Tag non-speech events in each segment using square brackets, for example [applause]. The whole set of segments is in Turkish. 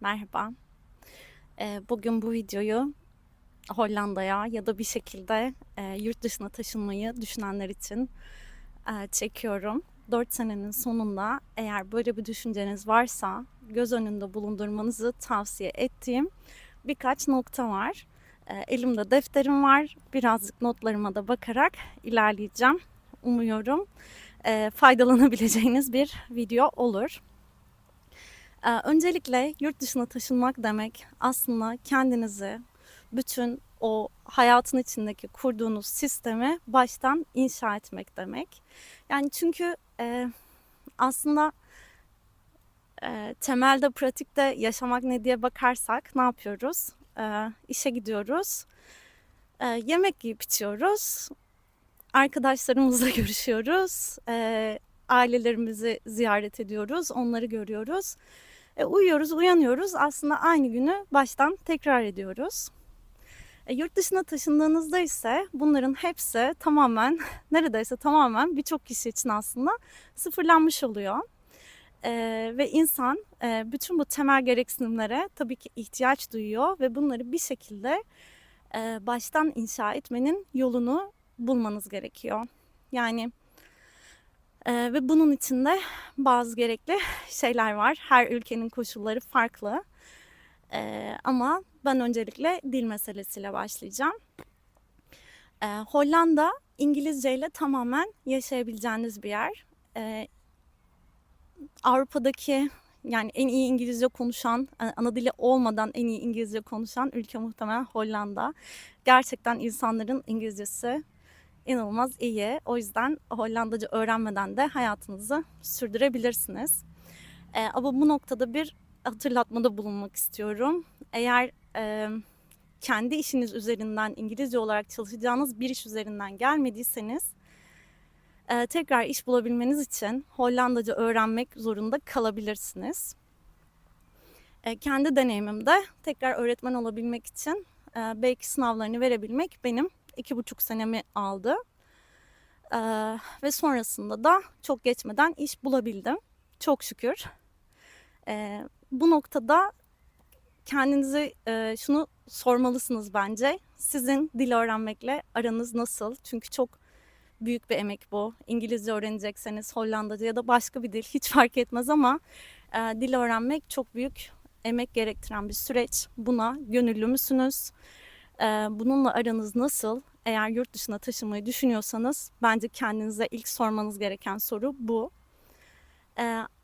Merhaba. Eee, bugün bu videoyu Hollanda'ya ya da bir şekilde eee, yurt dışına taşınmayı düşünenler için eee, çekiyorum. 4 senenin sonunda eğer böyle bir düşünceniz varsa göz önünde bulundurmanızı tavsiye ettiğim birkaç nokta var. Eee, elimde defterim var. Birazcık notlarıma da bakarak ilerleyeceğim. Umuyorum faydalanabileceğiniz bir video olur. Ee, Öncelikle yurt dışına taşınmak demek aslında kendinizi bütün o hayatın içindeki kurduğunuz sistemi baştan inşa etmek demek. Yani çünkü e, aslında e, temelde pratikte yaşamak ne diye bakarsak ne yapıyoruz? E, işe gidiyoruz, e, yemek yiyip içiyoruz, arkadaşlarımızla [laughs] görüşüyoruz, ailelerimizi ziyaret ediyoruz, onları görüyoruz. E, uyuyoruz, uyanıyoruz. Aslında aynı günü baştan tekrar ediyoruz. E, yurt dışına taşındığınızda ise bunların hepsi tamamen, [laughs] neredeyse tamamen birçok kişi için aslında sıfırlanmış oluyor. E, ve insan e, bütün bu temel gereksinimlere tabii ki ihtiyaç duyuyor ve bunları bir şekilde e, baştan inşa etmenin yolunu bulmanız gerekiyor. Yani ee, ve bunun içinde bazı gerekli şeyler var. Her ülkenin koşulları farklı. Ee, ama ben öncelikle dil meselesiyle başlayacağım. Ee, Hollanda İngilizce ile tamamen yaşayabileceğiniz bir yer. Ee, Avrupa'daki yani en iyi İngilizce konuşan, ana dili olmadan en iyi İngilizce konuşan ülke muhtemelen Hollanda. Gerçekten insanların İngilizcesi inanılmaz iyi. O yüzden Hollandaca öğrenmeden de hayatınızı sürdürebilirsiniz. E, ama bu noktada bir hatırlatmada bulunmak istiyorum. Eğer e, kendi işiniz üzerinden İngilizce olarak çalışacağınız bir iş üzerinden gelmediyseniz e, tekrar iş bulabilmeniz için Hollandaca öğrenmek zorunda kalabilirsiniz. E, kendi deneyimimde tekrar öğretmen olabilmek için e, belki sınavlarını verebilmek benim iki buçuk senemi aldı. Ee, ve sonrasında da çok geçmeden iş bulabildim. Çok şükür. Ee, bu noktada kendinize e, şunu sormalısınız bence. Sizin dil öğrenmekle aranız nasıl? Çünkü çok büyük bir emek bu. İngilizce öğrenecekseniz Hollandaca ya da başka bir dil hiç fark etmez ama e, dil öğrenmek çok büyük emek gerektiren bir süreç. Buna gönüllü müsünüz? Bununla aranız nasıl? Eğer yurt dışına taşınmayı düşünüyorsanız bence kendinize ilk sormanız gereken soru bu.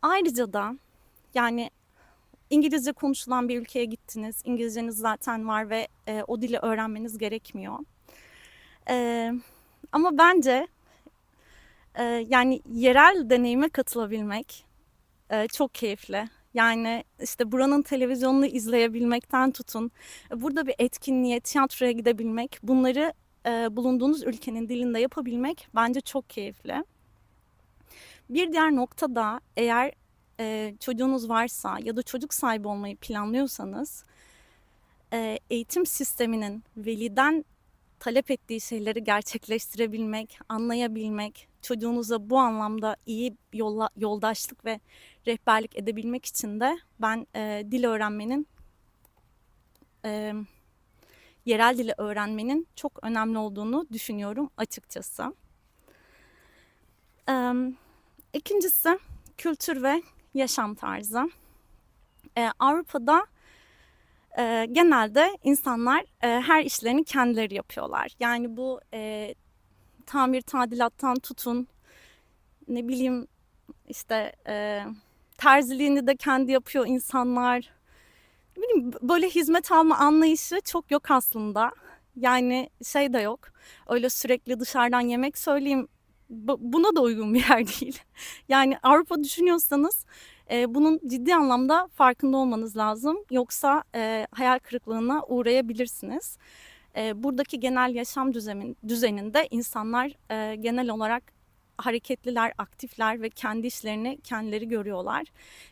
Ayrıca da yani İngilizce konuşulan bir ülkeye gittiniz. İngilizceniz zaten var ve o dili öğrenmeniz gerekmiyor. Ama bence yani yerel deneyime katılabilmek çok keyifli. Yani işte buranın televizyonunu izleyebilmekten tutun, burada bir etkinliğe, tiyatroya gidebilmek, bunları e, bulunduğunuz ülkenin dilinde yapabilmek bence çok keyifli. Bir diğer nokta da eğer e, çocuğunuz varsa ya da çocuk sahibi olmayı planlıyorsanız e, eğitim sisteminin veliden talep ettiği şeyleri gerçekleştirebilmek, anlayabilmek, çocuğunuza bu anlamda iyi yolla, yoldaşlık ve rehberlik edebilmek için de ben e, dil öğrenmenin e, yerel dili öğrenmenin çok önemli olduğunu düşünüyorum açıkçası. E, ikincisi kültür ve yaşam tarzı. E, Avrupa'da e, genelde insanlar e, her işlerini kendileri yapıyorlar. Yani bu e, tamir tadilattan tutun ne bileyim işte e, terziliğini de kendi yapıyor insanlar. Ne bileyim böyle hizmet alma anlayışı çok yok aslında. Yani şey de yok. Öyle sürekli dışarıdan yemek söyleyeyim buna da uygun bir yer [laughs] değil. Yani Avrupa düşünüyorsanız e, bunun ciddi anlamda farkında olmanız lazım. Yoksa e, hayal kırıklığına uğrayabilirsiniz. E, buradaki genel yaşam düzenin, düzeninde insanlar e, genel olarak hareketliler, aktifler ve kendi işlerini kendileri görüyorlar.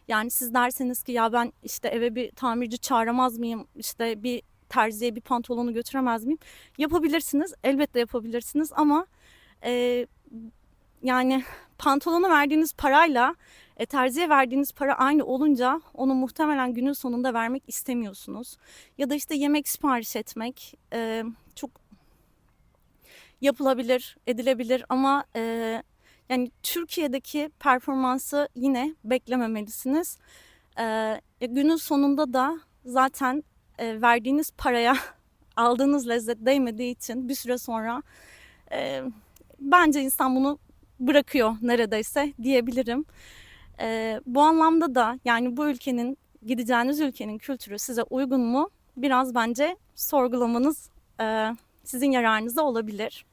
Yani siz derseniz ki ya ben işte eve bir tamirci çağıramaz mıyım? İşte bir terziye bir pantolonu götüremez miyim? Yapabilirsiniz. Elbette yapabilirsiniz ama e, yani pantolonu verdiğiniz parayla E, terziye verdiğiniz para aynı olunca onu muhtemelen günün sonunda vermek istemiyorsunuz. Ya da işte yemek sipariş etmek e, çok yapılabilir, edilebilir ama e, yani Türkiye'deki performansı yine beklememelisiniz. E, günün sonunda da zaten e, verdiğiniz paraya [laughs] aldığınız lezzet değmediği için bir süre sonra e, bence insan bunu bırakıyor neredeyse diyebilirim. E, bu anlamda da yani bu ülkenin gideceğiniz ülkenin kültürü size uygun mu? Biraz bence sorgulamanız e, sizin yararınıza olabilir.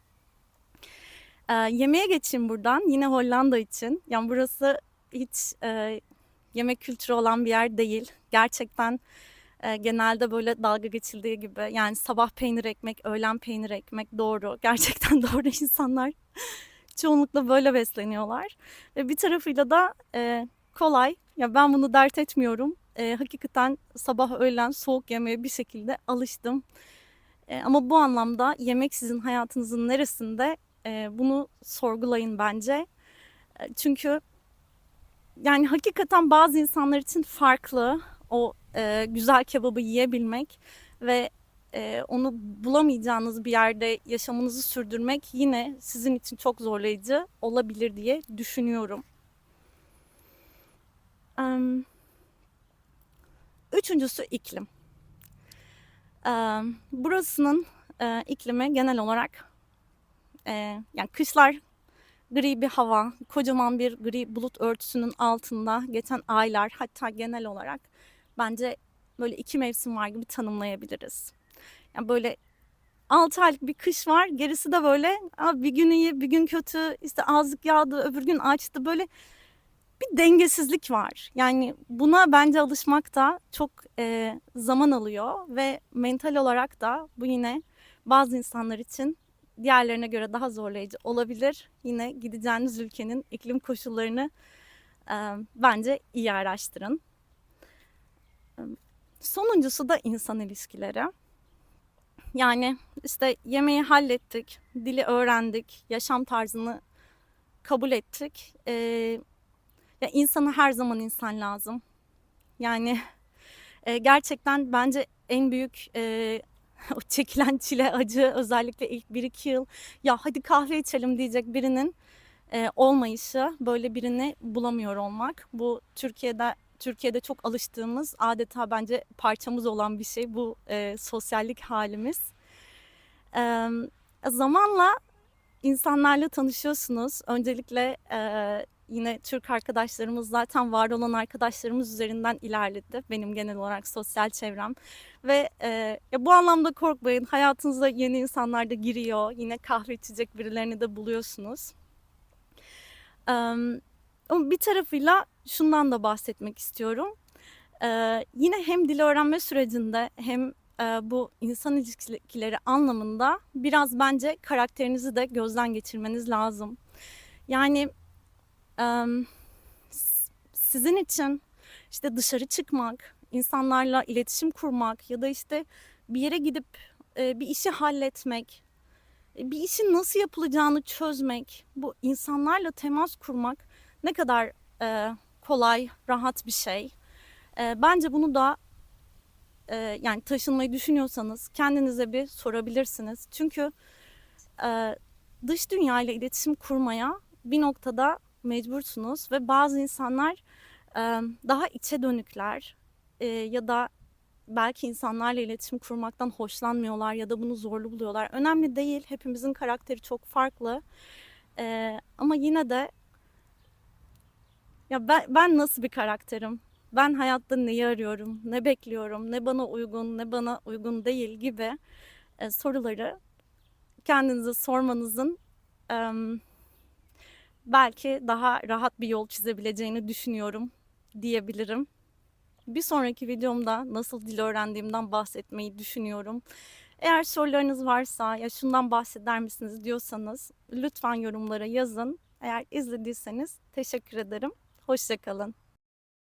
E, yemeğe geçeyim buradan yine Hollanda için. Yani burası hiç e, yemek kültürü olan bir yer değil. Gerçekten e, genelde böyle dalga geçildiği gibi yani sabah peynir ekmek, öğlen peynir ekmek doğru. Gerçekten [laughs] doğru insanlar çoğunlukla böyle besleniyorlar. Ve bir tarafıyla da e, kolay. Ya ben bunu dert etmiyorum. E, hakikaten sabah öğlen soğuk yemeğe bir şekilde alıştım. E, ama bu anlamda yemek sizin hayatınızın neresinde e, bunu sorgulayın bence. E, çünkü yani hakikaten bazı insanlar için farklı o e, güzel kebabı yiyebilmek ve e, onu bulamayacağınız bir yerde yaşamınızı sürdürmek yine sizin için çok zorlayıcı olabilir diye düşünüyorum. Um, üçüncüsü iklim. Burasının e, iklimi genel olarak e, yani kışlar gri bir hava, kocaman bir gri bulut örtüsünün altında geçen aylar hatta genel olarak bence böyle iki mevsim var gibi tanımlayabiliriz. Yani böyle 6 aylık bir kış var. Gerisi de böyle bir gün iyi bir gün kötü işte azlık yağdı öbür gün açtı böyle bir dengesizlik var. Yani buna bence alışmak da çok e, zaman alıyor ve mental olarak da bu yine bazı insanlar için diğerlerine göre daha zorlayıcı olabilir. Yine gideceğiniz ülkenin iklim koşullarını e, bence iyi araştırın. Sonuncusu da insan ilişkileri. Yani işte yemeği hallettik, dili öğrendik, yaşam tarzını kabul ettik. Ee, ya insana her zaman insan lazım. Yani e, gerçekten bence en büyük e, [laughs] o çekilen çile acı özellikle ilk 1-2 yıl ya hadi kahve içelim diyecek birinin e, olmayışı böyle birini bulamıyor olmak. Bu Türkiye'de Türkiye'de çok alıştığımız adeta bence parçamız olan bir şey bu e, sosyallik halimiz. E, zamanla insanlarla tanışıyorsunuz. Öncelikle e, yine Türk arkadaşlarımız zaten var olan arkadaşlarımız üzerinden ilerledi. Benim genel olarak sosyal çevrem. Ve e, ya bu anlamda korkmayın. Hayatınıza yeni insanlar da giriyor. Yine kahve içecek birilerini de buluyorsunuz. Um, ama bir tarafıyla şundan da bahsetmek istiyorum. Ee, yine hem dil öğrenme sürecinde hem e, bu insan ilişkileri anlamında biraz bence karakterinizi de gözden geçirmeniz lazım. Yani e, sizin için işte dışarı çıkmak, insanlarla iletişim kurmak ya da işte bir yere gidip e, bir işi halletmek, bir işin nasıl yapılacağını çözmek, bu insanlarla temas kurmak ne kadar e, kolay, rahat bir şey. E, bence bunu da e, yani taşınmayı düşünüyorsanız kendinize bir sorabilirsiniz. Çünkü e, dış dünya ile iletişim kurmaya bir noktada mecbursunuz ve bazı insanlar e, daha içe dönükler e, ya da belki insanlarla iletişim kurmaktan hoşlanmıyorlar ya da bunu zorlu buluyorlar. Önemli değil. Hepimizin karakteri çok farklı. E, ama yine de ya ben, ben nasıl bir karakterim? Ben hayatta neyi arıyorum? Ne bekliyorum? Ne bana uygun, ne bana uygun değil gibi e, soruları kendinize sormanızın e, belki daha rahat bir yol çizebileceğini düşünüyorum diyebilirim. Bir sonraki videomda nasıl dil öğrendiğimden bahsetmeyi düşünüyorum. Eğer sorularınız varsa ya şundan bahseder misiniz diyorsanız lütfen yorumlara yazın. Eğer izlediyseniz teşekkür ederim. Hoşçakalın.